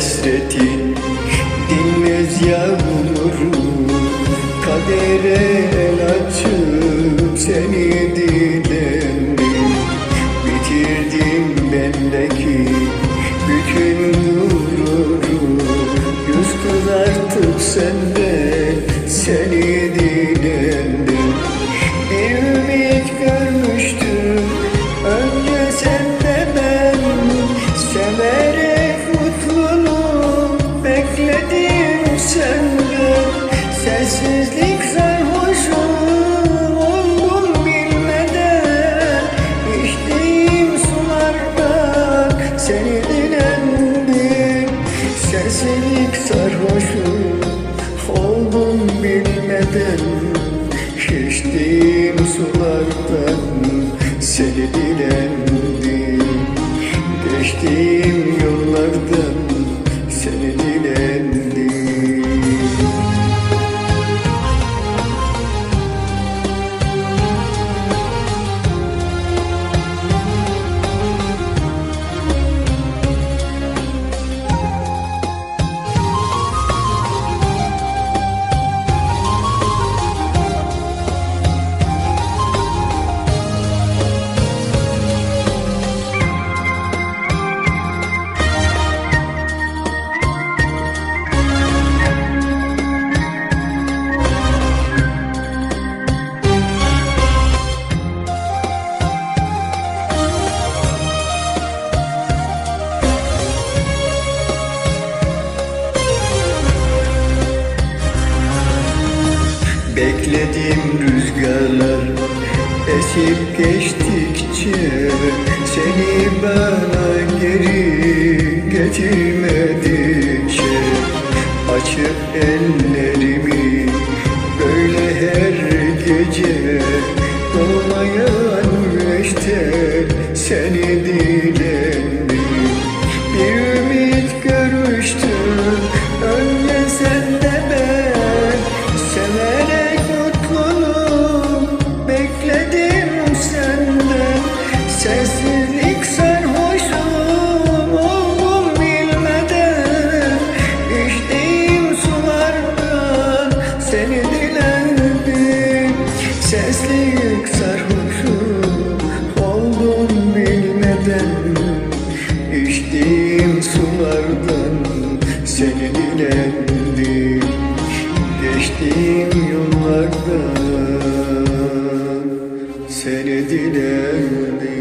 hasretin Dinmez yağmuru Kadere el açıp seni dilendim Bitirdim bendeki bütün gururu Yüz kızartıp senden Sessizlik sarhoşu oldum bilmeden İçtiğim sularda seni dilendim Sessizlik sarhoşu oldum bilmeden İçtiğim sulardan seni dilendim Geçtiğim Bekledim rüzgarlar esip geçtikçe Seni bana geri getirmedikçe Açıp ellerimi böyle her gece Doğmayan güneşte seni dilendim Sessizlik sarhoşum oldum bilmeden. İçtiğim sulardan seni dilendim Geçtiğim yollardan seni dilendim